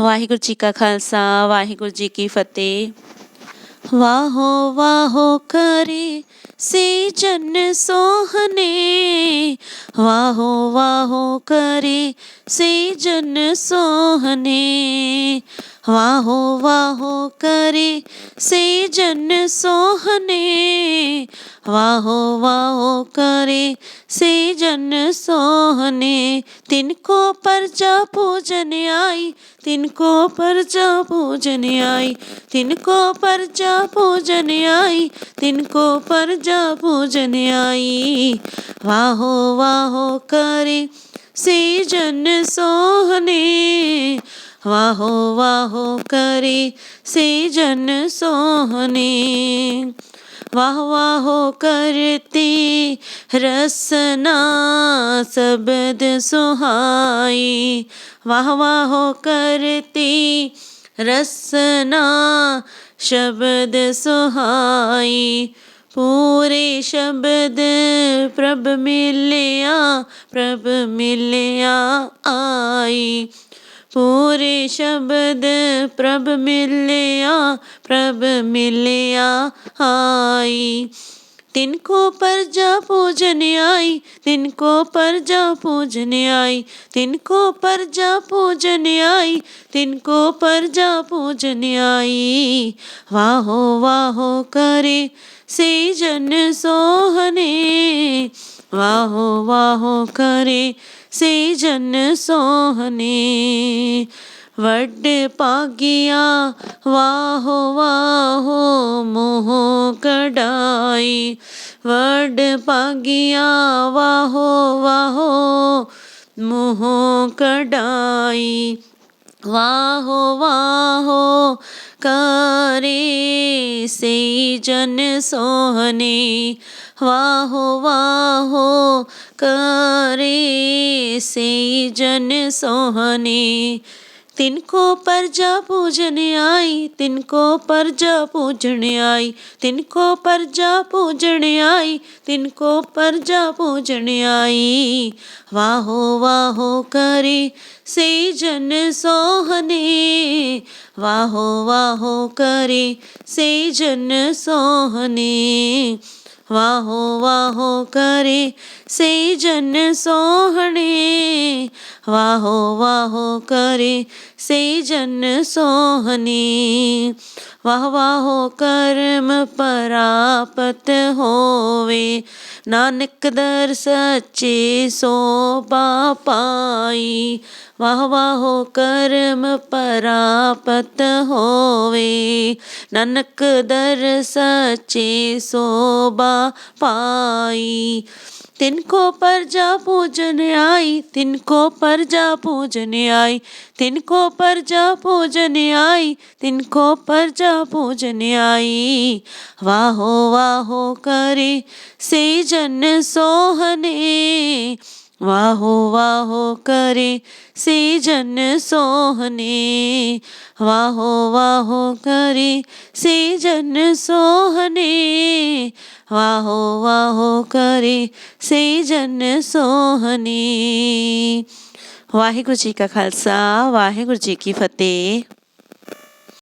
ਵਾਹਿਗੁਰੂ ਜੀ ਕਾ ਖਾਲਸਾ ਵਾਹਿਗੁਰੂ ਜੀ ਕੀ ਫਤਿਹ ਵਾਹੋ ਵਾਹੋ ਕਰੇ ਸੇ ਜਨ ਸੋਹਣੇ ਵਾਹੋ ਵਾਹੋ ਕਰੇ ਸੇ ਜਨ ਸੋਹਣੇ ਵਾਹੋ ਵਾਹੋ ਕਰੇ ਸੇ ਜਨ ਸੋਹਣੇ ਵਾਹੋ ਵਾਹੋ से जन सोहने, तिनको परचा पूजन आई, तिनको परचा पूजन आई, तिनको परचा पूजन आई, तिनको पर जा पूजन आई। वाहो वाहो करे से जन सोहने, वाहो वाहो करे से जन सोहने। वाह वाहो करती रसना शब्द सुहाई वाह वाहो करती रसना शब्द सुहाई पूरे शब्द प्रभ मिलिया प्रभ मिलिया आई पूरे शब्द प्रभ मिलिया प्रभ मिलिया आई तिनको परजा पूजन आई, तिनको परजा पूजन आई, तिनको परजा पूजन आई, तिनको परजा पूजन आई। वाहो वाहो करे से जन सोहने, वाहो वाहो करे से जन सोहने वड पागिया, वाहो वाहो, मोह कडाई वड पागिया, वाहो वाहो, मोह कडाई वाहो वाहो, करे से जन सोहने वाहो वाहो, करे से जन सोहने। तिनको परजा पूजन आई, तिनको परजा पूजन आई, तिनको परजा पूजन आई, तिनको परजा पूजन आई। वाहो वाहो, करे से जन सोहने। वाहो वाहो, करे से जन सोहने। वाहो वाहो करे से जन सोहणे, वाहो वाहो करे से जन सोहने वाह, वाहो कर्म परापत होवे, नानक दर सच्चे सोबा पाई वाह, वाहो कर्म परापत होवे, नानक दर सच्चे सोबा पाई तिनको परजा पूजन आई, तिनको परजा पूजन आई, तिनको परजा पूजन आई, तिनको परजा पूजन आई। वाहो वाहो करे से जन सोहने, वाहो वाहो करे से जन सोहने, वाहो वाहो करे से जन सोहने वाहो वाहो करे से जन सोहनी। वाहेगुरु जी का खालसा वाहेगुरु जी की फतेह।